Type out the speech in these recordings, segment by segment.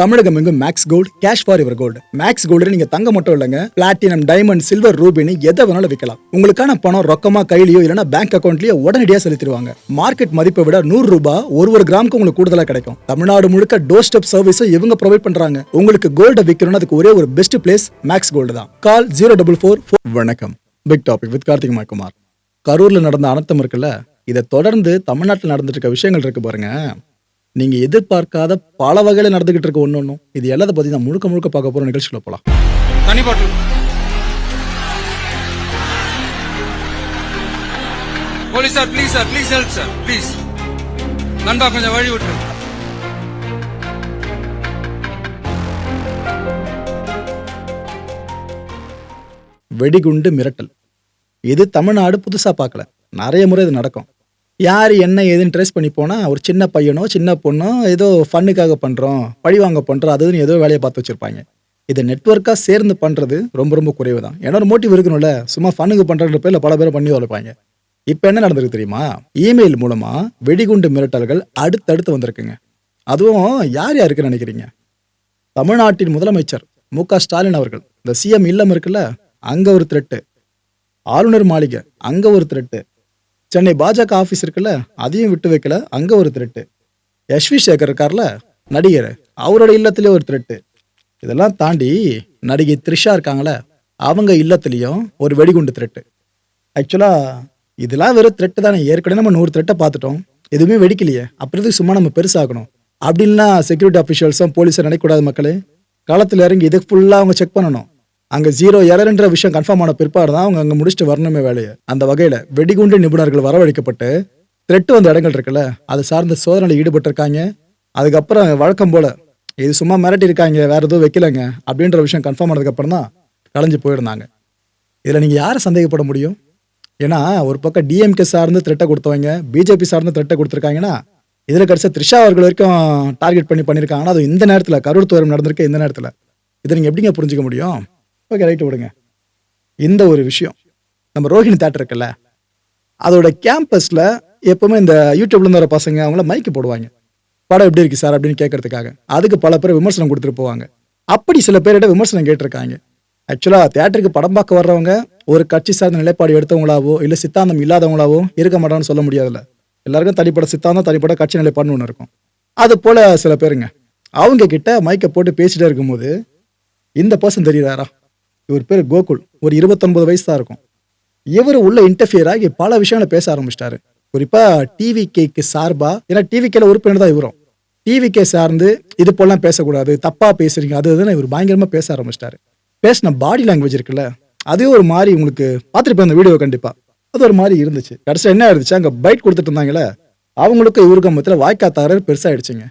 தமிழகம் எங்கும் Max Gold cash for your gold Max Gold நீங்க தங்க மட்டும் இல்லைங்க. பிளாட்டினம் டைமண்ட் சில்வர் ரூபினி எதை வேணாலும் விற்கலாம் உங்களுக்கான பணம் ரொக்கமா கையிலயோ இல்லைன்னா பேங்க் அக்கௌண்ட்லயோ உடனடியாக செலுத்திடுவாங்க. மார்க்கெட் மதிப்பை விட நூறு ரூபாய் ஒரு ஒரு கிராமுக்கு உங்களுக்கு கூடுதலா கிடைக்கும். தமிழ்நாடு முழுக்க டோர் ஸ்டெப் சர்வீஸும் இவங்க ப்ரொவைட் பண்றாங்க. உங்களுக்கு கோல்ட விற்கணும்னு அதுக்கு ஒரே ஒரு பெஸ்ட் பிளேஸ் மேக்ஸ் கோல்டு தான். கால் ஜீரோ டபுள் ஃபோர் வணக்கம். Big topic with Karthik Kumar கரூர்ல நடந்த அனர்த்தம் இருக்குல்ல? இதை தொடர்ந்து தமிழ்நாட்டில் நடந்துட்டு இருக்க விஷயங்கள் இருக்கு பாருங்க. நீங்க எதிர்பார்க்காத பல வகையில நடந்துகிட்டு இருக்க ஒண்ணு ஒண்ணும். இது எல்லாத்த பத்தி நான் முழுக்க முழுக்க பார்க்க போற நிகழ்ச்சிக்குள்ள போலாம். தண்ணி bottle. Police sir please sir please help sir please நண்பா கொஞ்சம் வழி விட்டுரு. வெடிகுண்டு மிரட்டல். இது தமிழ்நாடு புதுசா பார்க்கல. நிறைய முறை இது நடக்கும். யார் என்ன ஏதுன்னு ட்ரேஸ் பண்ணி போனால் ஒரு சின்ன பையனோ சின்ன பொண்ணோ ஏதோ ஃபன்னுக்காக பண்ணுறோம் பழி வாங்க பண்ணுறோம் அது இதுன்னு ஏதோ வேலையை பார்த்து வச்சுருப்பாங்க. இதை நெட்வொர்க்காக சேர்ந்து பண்ணுறது ரொம்ப ரொம்ப குறைவு தான் ஏன்னா ஒரு மோட்டிவ் இருக்கணும்ல சும்மா ஃபன்னுக்கு பண்ணுறன்ற பேரில் பல பேர் பண்ணி வளர்ப்பாங்க. இப்போ என்ன நடந்திருக்கு தெரியுமா? இமெயில் மூலமாக வெடிகுண்டு மிரட்டல்கள் அடுத்தடுத்து வந்திருக்குங்க. அதுவும் யார் யாருக்குன்னு நினைக்கிறீங்க? தமிழ்நாட்டின் முதலமைச்சர் மு க ஸ்டாலின் அவர்கள். இந்த சிஎம் இல்லம் இருக்குல்ல அங்கே ஒரு த்ரெட்டு ஆளுநர் மாளிகை அங்கே ஒரு த்ரெட்டு சென்னை பாஜக ஆஃபீஸ் இருக்குல்ல அதையும் விட்டு வைக்கல. அங்க ஒரு திருட்டு. யஷ்வி சேகர் இருக்கார்ல நடிகர் அவரோட இல்லத்திலே ஒரு திருட்டு. இதெல்லாம் தாண்டி நடிகை த்ரிஷா இருக்காங்களே அவங்க இல்லத்துலேயும் ஒரு வெடிகுண்டு திருட்டு. ஆக்சுவலா இதெல்லாம் வெறும் த்ரெட்டு தானே. ஏற்கனவே நம்ம நூறு த்ரெட்டை பார்த்துட்டோம். எதுவுமே வெடிக்கலையே. அப்புறத்துக்கு சும்மா நம்ம பெருசாகணும்? அப்படின்லாம் செக்யூரிட்டி அஃபிஷியல்ஸும் போலீஸும் நினைக்கக்கூடாது மக்களே. களத்தில் இறங்கி இதுக்கு ஃபுல்லாக அவங்க செக் பண்ணணும். அங்கே ஜீரோ எரர்ன்ற விஷயம் கன்ஃபார்ம் ஆன பிற்பாடு தான் அவங்க அங்கே முடிச்சுட்டு வரணுமே வேலையை. அந்த வகையில் வெடிகுண்டு நிபுணர்கள் வரவழைக்கப்பட்டு த்ரெட்டு வந்த இடங்கள் இருக்குல்ல அது சார்ந்த சோதனையில் ஈடுபட்டிருக்காங்க. அதுக்கப்புறம் வழக்கம் போல இது சும்மா மிரட்டி இருக்காங்க வேற எதுவும் வைக்கலங்க அப்படின்ற விஷயம் கன்ஃபார்ம் ஆனதுக்கப்புறம் தான் கலைஞ்சு போயிருந்தாங்க. இதில் நீங்கள் யாரை சந்தேகப்பட முடியும்? ஏன்னா ஒரு பக்கம் டிஎம்கே சார்ந்து த்ரெட்டை கொடுத்தவங்க பிஜேபி சார்ந்து த்ரெட்டை கொடுத்துருக்காங்கன்னா இதில் கடைசியாக த்ரிஷா அவர்கள் வரைக்கும் டார்கெட் பண்ணி பண்ணியிருக்காங்கன்னா அது இந்த நேரத்தில் கரூர் துவரம் நடந்திருக்கு இந்த நேரத்தில். இதை நீங்கள் எப்படிங்க புரிஞ்சுக்க முடியும்? ஓகே ரைட்டு விடுங்க. இந்த ஒரு விஷயம். நம்ம ரோஹிணி தேட்டர் இருக்குல்ல அதோட கேம்பஸில் எப்பவுமே இந்த யூடியூப்லேருந்து வர பசங்க அவங்கள மைக்கு போடுவாங்க. படம் எப்படி இருக்கு சார் அப்படின்னு கேட்கறதுக்காக. அதுக்கு பல பேர் விமர்சனம் கொடுத்துட்டு போவாங்க. அப்படி சில பேர்கிட்ட விமர்சனம் கேட்டிருக்காங்க. ஆக்சுவலாக தேட்டருக்கு படம் பார்க்க வர்றவங்க ஒரு கட்சி சார்ந்த நிலைப்பாடு எடுத்தவங்களாவோ இல்லை சித்தாந்தம் இல்லாதவங்களாவோ இருக்க மாட்டான்னு சொல்ல முடியாதுல்ல. எல்லாருக்கும் தனிப்பட்ட சித்தாந்தம் தனிப்பட்ட கட்சி நிலைப்பாடுன்னு ஒன்று இருக்கும். அது போல் சில பேருங்க. அவங்க கிட்ட மைக்கை போட்டு பேசிகிட்டே இருக்கும்போது இந்த பர்சன் தெரியுறாரா? இவர் பேர் கோகுல். ஒரு இருபத்தொன்பது வயசு தான் இருக்கும். இவர் உள்ள இன்டர்ஃபியர் ஆகி பல விஷயங்களை பேச ஆரம்பிச்சிட்டாரு. குறிப்பா டிவி கேக்கு சார்பா ஏன்னா டிவி கேல உறுப்பினர் தான் இவரும். டிவி கே சார்ந்து இது போலாம் பேசக்கூடாது தப்பா பேசுறீங்க அது இதுன்னு இவர் பயங்கரமா பேச ஆரம்பிச்சிட்டாரு. பேசின பாடி லாங்குவேஜ் இருக்குல்ல அதே ஒரு மாதிரி உங்களுக்கு பார்த்துருப்பேன் அந்த வீடியோ கண்டிப்பா. அது ஒரு மாதிரி இருந்துச்சு. கடைசியில் என்ன இருந்துச்சு அங்கே பைட் கொடுத்துட்டு இருந்தாங்களே அவங்களுக்கும் இவருக்கு மத்தியில் வாய்க்கா தகராறு பெருசாயிடுச்சுங்க.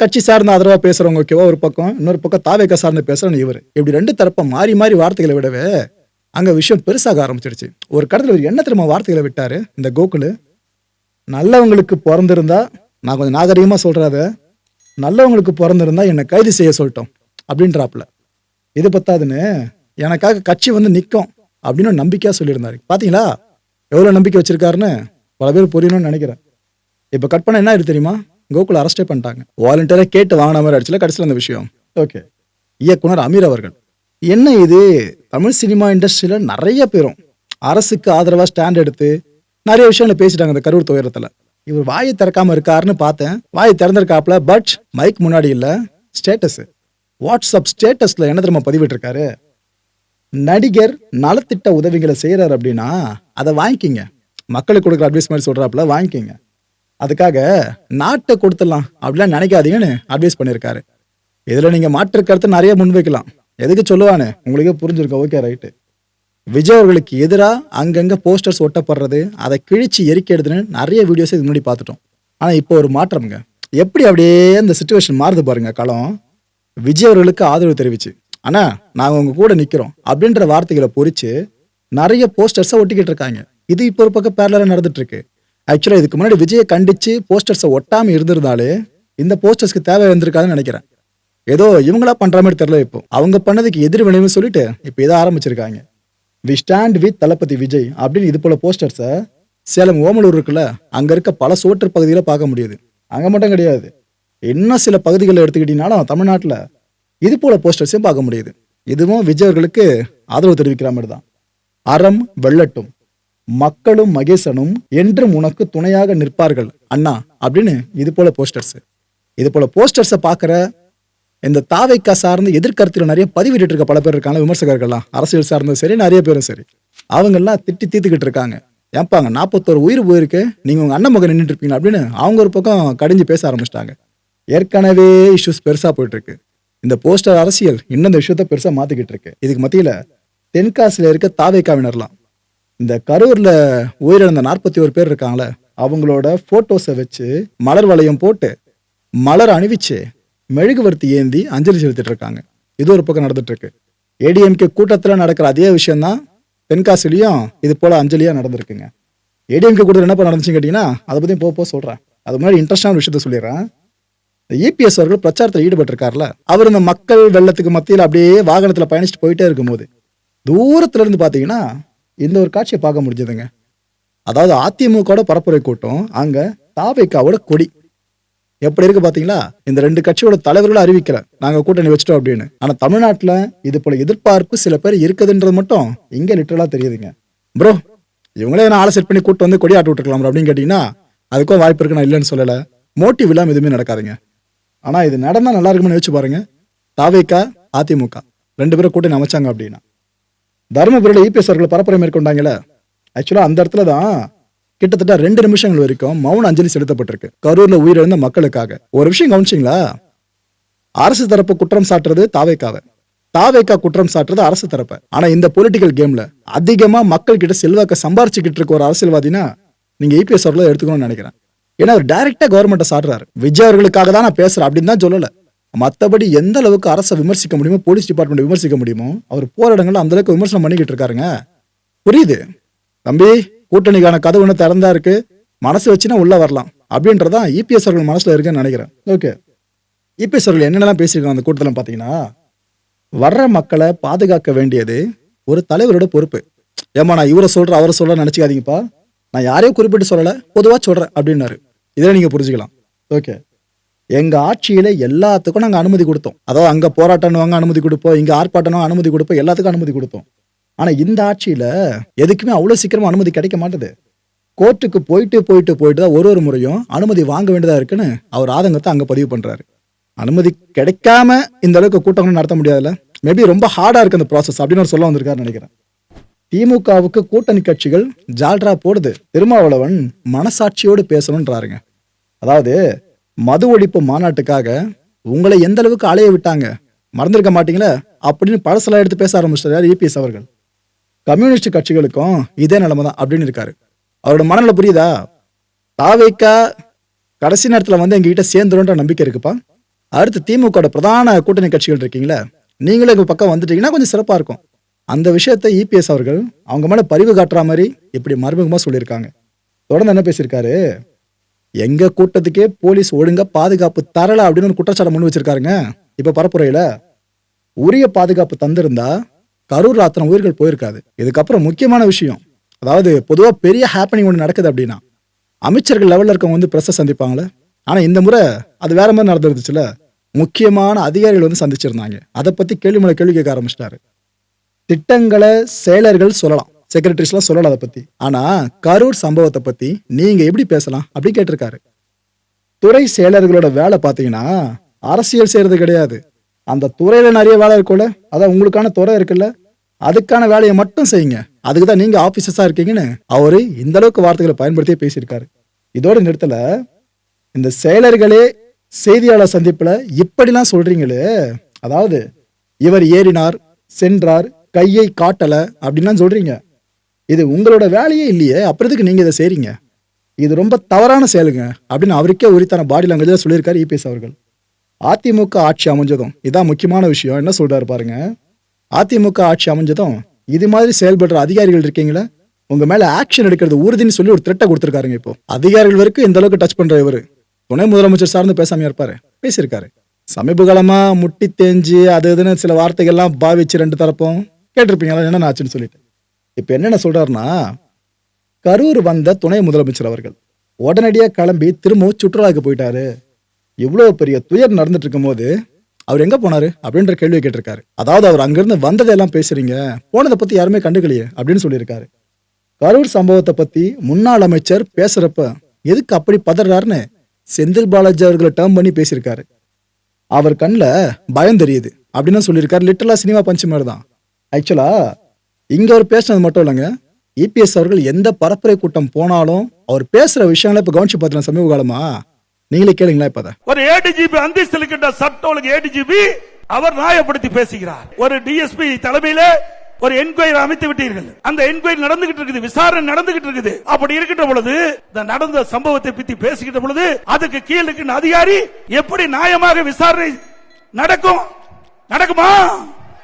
கட்சி சார்ந்த ஆதரவாக பேசுகிறவங்க ஓகேவா? ஒரு பக்கம் இன்னொரு பக்கம் தாவேக்க சார்ந்து பேசுகிறவங்க இவர். இப்படி ரெண்டு தரப்பை மாறி மாறி வார்த்தைகளை விடவே அங்கே விஷயம் பெருசாக ஆரம்பிச்சிருச்சு. ஒரு கடத்தில் ஒரு என்ன தெரியுமா வார்த்தைகளை விட்டாரு? இந்த கோகுலு நல்லவங்களுக்கு பிறந்திருந்தா நான் கொஞ்சம் நாகரிகமாக சொல்கிறத நல்லவங்களுக்கு பிறந்திருந்தா என்னை கைது செய்ய சொல்லிட்டோம் அப்படின்றாப்புல. இது பத்தாதுன்னு எனக்காக கட்சி வந்து நிற்கும் அப்படின்னு ஒரு நம்பிக்கையா சொல்லியிருந்தாரு. பார்த்தீங்களா எவ்வளோ நம்பிக்கை வச்சுருக்காருன்னு பல பேர் புரியணும்னு நினைக்கிறேன். இப்போ கட் பண்ண என்ன ஆயிடுச்சு தெரியுமா? கோகுல் அரெஸ்டே பண்ணிட்டாங்க. வாலண்டியரா கேட்டு வாங்கின மாதிரி அடிச்சுல கடைசியில் அந்த விஷயம். ஓகே இயக்குனர் அமீர் அவர்கள். என்ன இது? தமிழ் சினிமா இண்டஸ்ட்ரியில நிறைய பேரும் அரசுக்கு ஆதரவா ஸ்டாண்ட் எடுத்து நிறைய விஷயங்களை பேசிட்டாங்க இந்த கரூர் துயரத்துல. இவர் வாயை திறக்காம இருக்காருன்னு பார்த்தேன். வாயை திறந்திருக்காப்ல பட் மைக் முன்னாடி இல்ல ஸ்டேட்டஸ் வாட்ஸ்அப் ஸ்டேட்டஸ்ல என்ன தெரியுமா பதிவிட்டிருக்காரு? நடிகர் நலத்திட்ட உதவிகளை செய்யறாரு அப்படின்னா அதை வாங்கிக்கிங்க. மக்களுக்கு கொடுக்குற அட்வைஸ் மாதிரி சொல்றாப்புல வாங்கிக்கிங்க. அதுக்காக நாட்டை கொடுத்துடலாம் அப்படிலாம் நினைக்காதீங்கன்னு அட்வைஸ் பண்ணியிருக்காரு. இதில் நீங்கள் மாற்று கருத்து நிறைய முன்வைக்கலாம். எதுக்கு சொல்லுவானு உங்களுக்கே புரிஞ்சிருக்கும். ஓகே ரைட்டு விஜய் அவர்களுக்கு எதிராக அங்கங்கே போஸ்டர்ஸ் ஒட்டப்படுறது அதை கிழிச்சு எரிக்கிறதுன்னு நிறைய வீடியோஸ் இது முன்னாடி பார்த்துட்டோம். ஆனால் இப்போ ஒரு மாற்றம்ங்க. எப்படி அப்படியே அந்த சுச்சுவேஷன் மாறுது பாருங்க களம் விஜய் அவர்களுக்கு ஆதரவு தெரிவிச்சு. ஆனால் நாங்கள் உங்கள் கூட நிற்கிறோம் அப்படின்ற வார்த்தைகளை பொறிச்சு நிறைய போஸ்டர்ஸை ஒட்டிக்கிட்டு இருக்காங்க. இது இப்போ ஒரு பக்கம் பேரலாக நடந்துட்டு இருக்கு. ஆக்சுவலாக இதுக்கு முன்னாடி விஜயை கண்டித்து போஸ்டர்ஸை ஒட்டாமல் இருந்திருந்தாலே இந்த போஸ்டர்ஸ்க்கு தேவை வந்திருக்காதுன்னு நினைக்கிறேன். ஏதோ இவங்களா பண்ணுற மாதிரி தெரியல இப்போ. அவங்க பண்ணதுக்கு எதிர் விளைவுன்னு சொல்லிட்டு இப்போ இதை ஆரம்பிச்சிருக்காங்க. We stand with Thalapathy Vijay அப்படின்னு இது போல போஸ்டர்ஸை சேலம் ஓமலூர் இருக்குல்ல அங்கே இருக்க பல சோற்று பகுதியில் பார்க்க முடியுது. அங்கே மட்டும் கிடையாது. இன்னும் சில பகுதிகளில் எடுத்துக்கிட்டீங்கனாலும் தமிழ்நாட்டில் இது போல போஸ்டர்ஸையும் பார்க்க முடியுது. இதுவும் விஜய் அவர்களுக்கு ஆதரவு தெரிவிக்கிற மாதிரி தான். அறம் வெள்ளட்டும். மக்களும் மகேசனும் என்றும் உனக்கு துணையாக நிற்பார்கள். அண்ணா அப்படின்னு இது போல போஸ்டர்ஸ் இது போல போஸ்டர்ஸை பார்க்குற இந்த தாவைக்கா சார்ந்த எதிர்கருத்தில் நிறைய பதிவிட்டு இருக்க பல பேர் இருக்காங்க விமர்சகர்கள்லாம். அரசியல் சார்ந்தும் சரி நிறைய பேரும் சரி. அவங்கெல்லாம் திட்டி தீர்த்துக்கிட்டு இருக்காங்க. ஏப்பாங்க நாற்பத்தோரு உயிர் போயிருக்கு நீங்கள் உங்கள் அண்ணன் மகன் நின்றுட்டு இருப்பீங்க அப்படின்னு அவங்க ஒரு பக்கம் கடிஞ்சு பேச ஆரம்பிச்சிட்டாங்க. ஏற்கனவே இஷ்யூஸ் பெருசாக போயிட்டுருக்கு. இந்த போஸ்டர் அரசியல் இன்னும் இந்த விஷயத்த பெருசாக மாற்றிக்கிட்டு இருக்கு இதுக்கு மத்தியில் தென்காசியில் இருக்க தாவைக்காவினர்லாம். இந்த கரூரில் உயிரிழந்த நாற்பத்தி ஒரு பேர் இருக்காங்களே அவங்களோட ஃபோட்டோஸை வச்சு மலர் வளையம் போட்டு மலர் அணிவிச்சு மெழுகுவர்த்தி ஏந்தி அஞ்சலி செலுத்திட்டு இருக்காங்க. இது ஒரு பக்கம் நடந்துட்டு இருக்கு ஏடிஎம்கே கூட்டத்தில் நடக்கிற அதே விஷயம்தான் தென்காசிலையும் இது போல அஞ்சலியா நடந்திருக்குங்க. ஏடிஎம்கே கூட்டத்தில் என்ன நடந்துச்சுன்னு கேட்டிங்கன்னா அதை பற்றி போக போக சொல்கிறேன் அது முன்னாடி இன்ட்ரெஸ்டான விஷயத்த சொல்லிடுறேன். இபிஎஸ் அவர்கள் பிரச்சாரத்தில் ஈடுபட்டிருக்காருல அவர் இந்த மக்கள் வெள்ளத்துக்கு மத்தியில் அப்படியே வாகனத்தில் பயணிச்சுட்டு போயிட்டே இருக்கும்போது தூரத்துல இருந்து பார்த்தீங்கன்னா இந்த ஒரு காட்சியை பார்க்க முடிஞ்சதுங்க. அதாவது அதிமுகவோட பரப்புரை கூட்டம் அங்க தாவைக்காவோட கொடி. எப்படி இருக்கு பாத்தீங்களா? இந்த ரெண்டு கட்சியோட தலைவர்களும் அறிவிக்கல நாங்க கூட்டணி வச்சிட்டோம் அப்படின்னு. ஆனா தமிழ்நாட்டுல இது போல எதிர்பார்ப்பு சில பேர் இருக்குதுன்றது மட்டும் இங்க லிட்டரலா தெரியுதுங்க. ப்ரோ இவங்களே நான் ஆளை செட் பண்ணி கூட்டு வந்து கொடி ஆட்டு விட்டுருக்கலாம் அப்படின்னு கேட்டீங்கன்னா அதுக்கும் வாய்ப்பு இருக்கு நான் இல்லைன்னு சொல்லல. மோட்டிவ் இல்லாம எதுவுமே நடக்காதுங்க. ஆனா இது நடந்தா நல்லா இருக்கும்னு யோசிச்சு பாருங்க. தாவேக்கா அதிமுக. ரெண்டு பேரும் கூட்டணி அமைச்சாங்க அப்படின்னா. தருமபுரியில் இபிஎஸ் அவர்கள் பரப்புரை மேற்கொண்டாங்களே. ஆக்சுவலாக அந்த இடத்துல தான் கிட்டத்தட்ட ரெண்டு நிமிஷங்கள் வரைக்கும் மௌன அஞ்சலி செலுத்தப்பட்டிருக்கு. கரூர்ல உயிரிழந்த மக்களுக்காக. ஒரு விஷயம் கவனிச்சிங்களா? அரசு தரப்பு குற்றம் சாட்டுறது தாவேக்காவை. தாவேக்கா குற்றம் சாட்டுறது அரசு தரப்பு. ஆனா இந்த பொலிட்டிக்கல் கேம்ல அதிகமா மக்கள் கிட்ட செல்வாக்க சம்பாரிச்சுக்கிட்டு இருக்க ஒரு அரசியல்வாதினா நீங்க இபிஎஸ் அவர்களை எடுத்துக்கணும்னு நினைக்கிறேன். ஏன்னா அவர் டைரக்டா கவர்மெண்ட்டை சாடுறாரு விஜய் அவர்களுக்காக தான் நான் பேசுறேன் அப்படின்னு தான் சொல்லலை. மற்றபடி எந்த அளவுக்கு அரசை விமர்சிக்க முடியுமோ போலீஸ் டிபார்ட்மெண்ட் விமர்சிக்க முடியுமோ அவர் போற அந்த அளவுக்கு விமர்சனம் பண்ணிக்கிட்டு இருக்காருங்க. புரியுது? தம்பி கூட்டணிக்கான கதவு ஒன்று திறந்தா இருக்கு. மனசு வச்சுனா உள்ள வரலாம். அப்படின்றதான் இபிஎஸ் அவர்கள் மனசுல இருக்குன்னு நினைக்கிறேன். ஓகே இபிஎஸ் அவர்கள் என்னென்னலாம் பேசியிருக்காங்க அந்த கூட்டத்தில் பார்த்தீங்கன்னா வர்ற மக்களை பாதுகாக்க வேண்டியது ஒரு தலைவரோட பொறுப்பு. ஏமா நான் இவரை சொல்றேன் அவரை சொல்ற நினச்சிக்காதீங்கப்பா. நான் யாரையும் குறிப்பிட்டு சொல்லலை பொதுவாக சொல்கிறேன் அப்படின்னாரு. இதை நீங்கள் புரிஞ்சுக்கலாம். ஓகே எங்க ஆட்சியில எல்லாத்துக்கும் நாங்க அனுமதி கொடுத்தோம். அதாவது அங்க போராட்டம்னுவாங்க அனுமதி கொடுப்போம். இங்க ஆர்ப்பாட்டம் அனுமதி கொடுப்போம். எல்லாத்துக்கும் அனுமதி கொடுத்தோம். ஆனா இந்த ஆட்சியில எதுக்குமே அவ்வளவு சீக்கிரமா அனுமதி கிடைக்க மாட்டுது. கோர்ட்டுக்கு போயிட்டு போயிட்டு போயிட்டு தான் ஒரு ஒரு முறையும் அனுமதி வாங்க வேண்டியதா இருக்குன்னு அவர் ஆதங்கத்தை அங்க பதிவு பண்றாரு. அனுமதி கிடைக்காம இந்த அளவுக்கு கூட்டங்களும் நடத்த முடியாதுல்ல? மேபி ரொம்ப ஹார்டா இருக்கு அந்த ப்ராசஸ் அப்படின்னு அவர் சொல்ல வந்திருக்காருன்னு நினைக்கிறேன். திமுகவுக்கு கூட்டணி கட்சிகள் ஜால்ரா போடுது. திருமாவளவன் மனசாட்சியோடு பேசணுன்றாருங்க அதாவது மது ஒழிப்பு மாநாட்டுக்காக உங்களை எந்த அளவுக்கு அலைய விட்டாங்க? மறந்துருக்க மாட்டீங்களா? அப்படின்னு பழசெல்லாம் எடுத்து பேச ஆரம்பிச்சிட்டார் இபிஎஸ் அவர்கள். கம்யூனிஸ்ட் கட்சிகளுக்கும் இதே நிலைமை தான் அப்படின்னு இருக்காரு. அவரோட மனநிலை புரியுதா? தாவைக்கா கடைசி நேரத்தில் வந்து எங்ககிட்ட சேர்ந்துருன்ற நம்பிக்கை இருக்குப்பா. அடுத்து திமுக பிரதான கூட்டணி கட்சிகள் இருக்கீங்களா நீங்களும் எங்கள் பக்கம் வந்துட்டீங்கன்னா கொஞ்சம் சிறப்பாக இருக்கும். அந்த விஷயத்தை இபிஎஸ் அவர்கள் அவங்க மேலே பரிவு காட்டுற மாதிரி இப்படி மறுமுகமாக சொல்லியிருக்காங்க. தொடர்ந்து என்ன பேசியிருக்காரு? எங்க கூட்டத்துக்கே போலீஸ் ஒழுங்கா பாதுகாப்பு தரல அப்படின்னு ஒரு குற்றச்சாட்டை முன் வச்சிருக்காருங்க. இப்ப பரப்புரையில உரிய பாதுகாப்பு தந்திருந்தா கரூர் அத்தனை உயிர்கள் போயிருக்காது. இதுக்கப்புறம் முக்கியமான விஷயம் அதாவது பொதுவா பெரிய ஹாப்பனிங் ஒன்று நடக்குது அப்படின்னா அமைச்சர்கள் லெவலில் இருக்கவங்க வந்து பிரஸ்ஸை சந்திப்பாங்களே? ஆனா இந்த முறை அது வேற மாதிரி நடந்துருந்துச்சுல? முக்கியமான அதிகாரிகள் வந்து சந்திச்சிருந்தாங்க. அதை பத்தி கேள்வி மேல கேள்வி கேட்க ஆரம்பிச்சிட்டாரு. திட்டங்களை செயலர்கள் சொல்லலாம். செக்ரட்டரிஸ்லாம் சொல்லல அதை பத்தி. ஆனா கரூர் சம்பவத்தை பத்தி நீங்க எப்படி பேசலாம் அப்படி கேட்டிருக்காரு. துறை செயலர்களோட வேலை பார்த்தீங்கன்னா அரசியல் செய்யறது கிடையாது. அந்த துறையில நிறைய வேலை இருக்கும்ல அதான் உங்களுக்கான துறை இருக்குல்ல அதுக்கான வேலையை மட்டும் செய்யுங்க. அதுக்கு தான் நீங்க ஆபீசஸா இருக்கீங்கன்னு அவரு இந்த அளவுக்கு வார்த்தைகளை பயன்படுத்தியே பேசியிருக்காரு. இதோட நிறுத்தல இந்த செயலர்களே செய்தியாளர் சந்திப்புல இப்படிலாம் சொல்றீங்களே அதாவது இவர் ஏறினார் சென்றார் கையை காட்டல அப்படின்லாம் சொல்றீங்க. இது உங்களோட வேலையே இல்லையே அப்புறத்துக்கு நீங்கள் இதை செய்கிறீங்க இது ரொம்ப தவறான செயலுங்க அப்படின்னு அவருக்கே உரித்தான பாடி லாங்குவேஜில் சொல்லியிருக்காரு இபிஎஸ் அவர்கள். அதிமுக ஆட்சி அமைஞ்சதும் இதான் முக்கியமான விஷயம் என்ன சொல்கிறாரு பாருங்க. அதிமுக ஆட்சி அமைஞ்சதும் இது மாதிரி செயல்படுற அதிகாரிகள் இருக்கீங்களா உங்க மேல ஆக்ஷன் எடுக்கிறது உறுதின்னு சொல்லி ஒரு த்ரெட்டை கொடுத்துருக்காருங்க இப்போ. அதிகாரிகள் வரைக்கும் இந்த அளவுக்கு டச் பண்ற இவரு. துணை முதலமைச்சர் சார்ந்து பேசாம இருப்பாரு. பேசியிருக்காரு. சமீப காலமா முட்டி தேஞ்சு அது இதுன்னு சில வார்த்தைகள்லாம் பாவிச்சு ரெண்டு தரப்பும் கேட்டிருப்பீங்களா என்ன ஆச்சுன்னு சொல்லிட்டு. இப்போ என்னென்ன சொல்றாருன்னா கரூர் வந்த துணை முதலமைச்சர் அவர்கள் உடனடியாக கிளம்பி திரும்பவும் சுற்றுலாவுக்கு போயிட்டாரு. இவ்வளோ பெரிய துயர் நடந்துட்டு இருக்கும்போது அவர் எங்கே போனாரு அப்படின்ற கேள்வி கேட்டிருக்காரு. அதாவது அவர் அங்கிருந்து வந்ததெல்லாம் பேசுறீங்க போனதை பத்தி யாருமே கண்டுக்கலையே அப்படின்னு சொல்லியிருக்காரு. கரூர் சம்பவத்தை பத்தி முன்னாள் அமைச்சர் பேசுறப்ப எதுக்கு அப்படி பதறாருன்னு செந்தில் பாலாஜி அவர்களை டேர்ம் பண்ணி பேசியிருக்காரு. அவர் கண்ணில் பயம் தெரியுது அப்படின்னு சொல்லியிருக்காரு. லிட்டரலா சினிமா பஞ்சு மாதிரி தான் ஆக்சுவலா இங்கே அவர் பேசினது மட்டும் இல்லைங்க. இபிஎஸ் அவர்கள் எந்த பரப்புரை கூட்டம் போனாலும் அவர் பேசுற விஷயங்களை இப்ப கவனிச்சு பார்த்தீங்கன்னா சமீப காலமா? நீங்களே கேளுங்களா இப்ப ஒரு ஏடிஜிபி அந்தஸ்து இருக்கின்ற சட்ட ஒழுங்கு ஏடிஜிபி அவர் நியாயப்படுத்தி பேசுகிறார். ஒரு டிஎஸ்பி தலைமையில ஒரு என்கொயரி அமைத்து விட்டீர்கள். அந்த என்கொயரி நடந்துகிட்டு இருக்குது விசாரணை நடந்துகிட்டு இருக்குது. அப்படி இருக்கின்ற பொழுது இந்த நடந்த சம்பவத்தை பத்தி பேசுகின்ற பொழுது அதுக்கு கீழ் இருக்கின்ற அதிகாரி எப்படி நியாயமாக விசாரணை நடக்கும் நடக்குமா?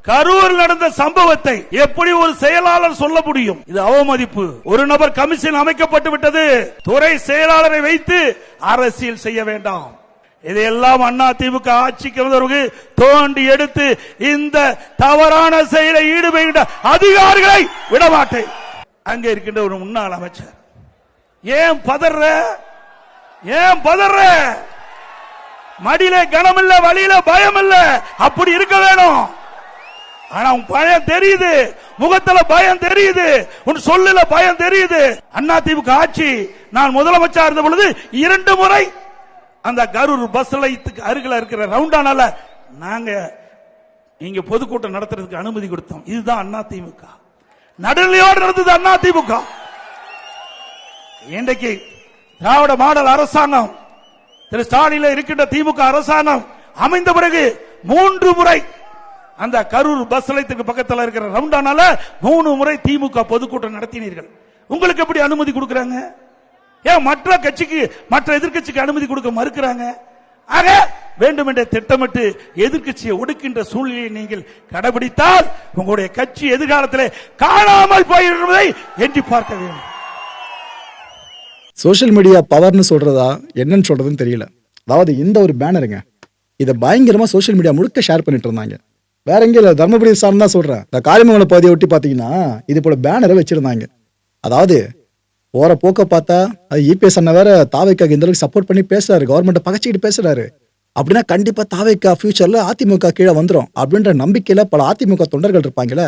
கரூர் நடந்த சம்பவத்தை எப்படி ஒரு செயலாளர் சொல்ல முடியும்? இது அவமதிப்பு. ஒரு நபர் கமிஷன் அமைக்கப்பட்டு விட்டது. துறை செயலாளரை வைத்து அரசியல் செய்ய வேண்டாம். இதையெல்லாம் அண்ணா திமுக ஆட்சிக்கு வந்தவர்கள் தோண்டி எடுத்து இந்த தவறான செயலை ஈடுபடுகின்ற அதிகாரிகளை விடமாட்டேன். அங்கே இருக்கின்ற ஒரு முன்னாள் அமைச்சர். ஏன் பதற? ஏன் பதற? மடியில கனம் வழியில பயம் இல்ல அப்படி இருக்க வேணும். ஆனா உன் பயம் தெரியுது. முகத்துல பயம் தெரியுது. உன் சொல்லுல பயம் தெரியுது. அண்ணா திமுக ஆட்சி நான் முதலமைச்சா இருந்த பொழுது இரண்டு முறை அந்த கரூர் பஸ் நிலையத்துக்கு அருகில் இருக்கிற ரவுண்டானால நாங்க இங்க பொதுக்கூட்டம் நடத்துறதுக்கு அனுமதி கொடுத்தோம். இதுதான் அண்ணா திமுக நடுநிலையோடு நடந்தது அண்ணா திமுக இன்றைக்கு திராவிட மாடல் அரசாங்கம் திரு ஸ்டாலின் இருக்கின்ற திமுக அரசாங்கம் அமைந்த பிறகு மூன்று முறை அந்த கரூர் பஸ் நிலையத்துக்கு பக்கத்தில் இருக்கிற ரவுண்டானால மூணு முறை திமுக பொதுக்கூட்டம் நடத்தினீர்கள். உங்களுக்கு எப்படி அனுமதி கொடுக்கறாங்க? ஏன் மற்ற கட்சிக்கு மற்ற எதிர்க்கட்சிக்கு அனுமதி கொடுக்க மறுக்கிறாங்க? ஆக வேண்டுமென்றே திட்டமிட்டு எதிர்க்கட்சியை ஒடுக்கின்ற சூழ்நிலையை நீங்கள் கடைபிடித்தால் உங்களுடைய கட்சி எதிர்காலத்தில் காணாமல் போயிருப்பதை எண்ணி பார்க்க வேண்டும். சோஷியல் மீடியா பவர்னு சொல்றதா என்னன்னு சொல்றதுன்னு தெரியல. அதாவது இந்த ஒரு பேனருங்க இதை பயங்கரமா சோஷியல் மீடியா முழுக்க ஷேர் பண்ணிட்டு இருந்தாங்க. வேற எங்கேயும் இல்லை தர்மபுரி சார்னு தான் சொல்கிறேன் இந்த காரியமங்கலம் பகுதியை ஒட்டி பார்த்தீங்கன்னா இது போல் பேனரை வச்சுருந்தாங்க. அதாவது போகிற போக்க பார்த்தா அது இபிஎஸ் அண்ணன் வேற தாவைக்காக இந்த அளவுக்கு சப்போர்ட் பண்ணி பேசுறாரு கவர்மெண்ட்டை பகச்சிக்கிட்டு பேசுறாரு. அப்படின்னா கண்டிப்பாக தாவைக்கா ஃபியூச்சரில் அதிமுக கீழே வந்துடும் அப்படின்ற நம்பிக்கையில் பல அதிமுக தொண்டர்கள் இருப்பாங்களே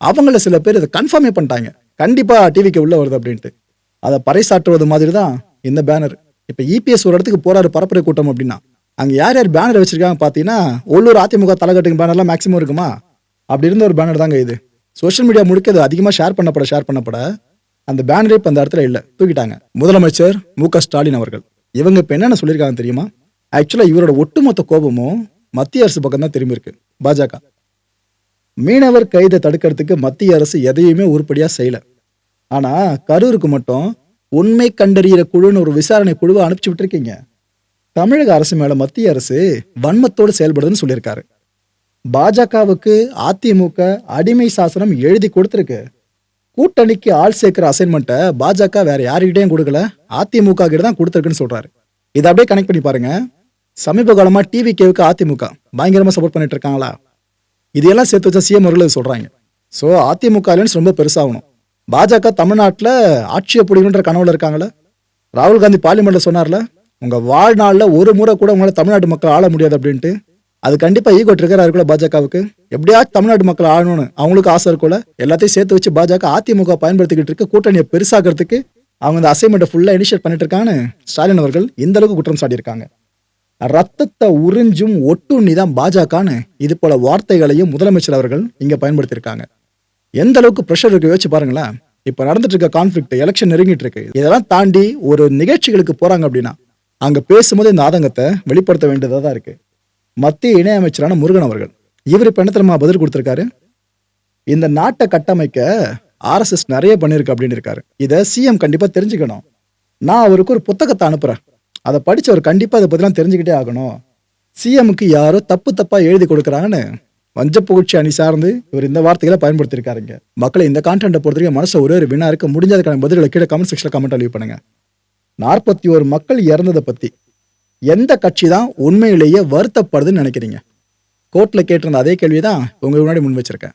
அவங்கள சில பேர் இதை கன்ஃபார்மே பண்ணிட்டாங்க. கண்டிப்பாக டிவிக்கு உள்ளே வருது அப்படின்ட்டு. அதை பறைசாற்றுவது மாதிரி தான் இந்த பேனர் இப்போ இபிஎஸ் ஒரு இடத்துக்கு போறாரு பரப்புரை கூட்டம் அப்படின்னா அங்கே யார் யார் பேனர் வச்சிருக்காங்க பார்த்தீங்கன்னா உள்ளூர் அதிமுக தலைக்கட்டுக்கு பேனர்லாம் மேக்ஸிமம் இருக்குமா? அப்படி இருந்த ஒரு பேனர் தாங்க இது. சோஷியல் மீடியா முழுக்க இது அதிகமாக ஷேர் பண்ணப்பட ஷேர் பண்ணப்பட அந்த பேனரே இப்போ அந்த இடத்துல இல்லை. தூக்கிட்டாங்க. முதலமைச்சர் மு க ஸ்டாலின் அவர்கள். இவங்க இப்போ என்னென்ன சொல்லியிருக்காங்க தெரியுமா? ஆக்சுவலாக இவரோட ஒட்டுமொத்த கோபமும் மத்திய அரசு பக்கம் தான் திரும்பி இருக்கு. பாஜக. மீனவர் கைதை தடுக்கிறதுக்கு மத்திய அரசு எதையுமே உருப்படியாக செய்யலை. ஆனால் கரூருக்கு மட்டும் உண்மை கண்டறியிற குழுன்னு ஒரு விசாரணை குழுவை அனுப்பிச்சு விட்டுருக்கீங்க. தமிழக அரசு மேல மத்திய அரசு வன்மத்தோடு செயல்படுதுன்னு சொல்லியிருக்காரு. பாஜகவுக்கு அதிமுக அடிமை சாசனம் எழுதி கொடுத்துருக்கு. கூட்டணிக்கு ஆள் சேர்க்கிற அசைன்மெண்ட்டை பாஜக வேற யாருக்கிட்டையும் கொடுக்கல. அதிமுக கிட்ட தான் கொடுத்துருக்குன்னு சொல்றாரு. இதை அப்படியே கனெக்ட் பண்ணி பாருங்க. சமீப காலமா டிவி கேவுக்கு அதிமுக பயங்கரமா சப்போர்ட் பண்ணிட்டு இருக்காங்களா? இதையெல்லாம் சேர்த்து வச்சா சிஎம் அவர்கள் சொல்றாங்க. ஸோ அதிமுக ரொம்ப பெருசாகணும். பாஜக தமிழ்நாட்டில் ஆட்சியை பிடிக்கணுன்ற கனவுல இருக்காங்களே. ராகுல் காந்தி பார்லிமெண்ட்ல சொன்னார்ல உங்கள் வாழ்நாளில் ஒரு முறை கூட உங்களால் தமிழ்நாட்டு மக்கள் ஆள முடியாது அப்படின்ட்டு அது கண்டிப்பாக ஈகோ ட்ரிகர் இருக்குல்ல பாஜகவுக்கு. எப்படியாச்சும் தமிழ்நாட்டு மக்கள் ஆளணும்னு அவங்களுக்கு ஆசை இருக்கும்ல எல்லாத்தையும் சேர்த்து வச்சு பாஜக அதிமுக பயன்படுத்திக்கிட்டு இருக்க கூட்டணியை பெருசாக்கிறதுக்கு அவங்க இந்த அசைன்மெண்ட்டை ஃபுல்லாக இனிஷியேட் பண்ணிட்டு இருக்கான்னு ஸ்டாலின் அவர்கள் இந்த அளவுக்கு குற்றம் சாட்டியிருக்காங்க. ரத்தத்தை உறிஞ்சும் ஒட்டுண்ணி தான் பாஜகன்னு இது போல வார்த்தைகளையும் முதலமைச்சர் அவர்கள் இங்கே பயன்படுத்தியிருக்காங்க. எந்த அளவுக்கு ப்ரெஷர் இருக்கு யோசிச்சு பாருங்களேன். இப்போ நடந்துட்டு இருக்க கான்ஃபிளிக்ட் எலெக்ஷன் நெருங்கிட்டு இருக்கு. இதெல்லாம் தாண்டி ஒரு நிகழ்ச்சிகளுக்கு போறாங்க அப்படின்னா அங்கே பேசும்போது இந்த ஆதங்கத்தை வெளிப்படுத்த வேண்டியதாக தான் இருக்குது மத்திய இணையமைச்சரான முருகன் அவர்கள் இவர் இப்போ என்ன தெரியுமா பதில் கொடுத்துருக்காரு? இந்த நாட்டை கட்டமைக்க ஆர்எஸ்எஸ் நிறைய பண்ணியிருக்கு அப்படின்னு இருக்காரு. இதை சிஎம் கண்டிப்பாக தெரிஞ்சுக்கணும். நான் அவருக்கு ஒரு புத்தகத்தை அனுப்புகிறேன் அதை படித்து அவர் கண்டிப்பாக அதை பற்றிலாம் தெரிஞ்சுக்கிட்டே ஆகணும். சிஎம்க்கு யாரோ தப்பு தப்பாக எழுதி கொடுக்குறாங்கன்னு வஞ்ச புகழ்ச்சி அணி சார்ந்து இவர் இந்த வார்த்தைகளை பயன்படுத்தியிருக்காருங்க மக்களை இந்த கான்டென்ட்டை பொறுத்த வரைக்கும் மனசு ஒரே ஒரு வினா இருக்க முடிஞ்சதுக்கான பதில்களை கீழே கமெண்ட் செக்ஷனில் கமெண்ட் லீவ் பண்ணுங்க. நாற்பத்தி ஒரு மக்கள் இறந்ததை பற்றி எந்த கட்சி தான் உண்மையிலேயே வருத்தப்படுதுன்னு நினைக்கிறீங்க? கோர்ட்டில் கேட்டிருந்த அதே கேள்வி தான் உங்கள் முன்னாடி முன் வச்சுருக்கேன்.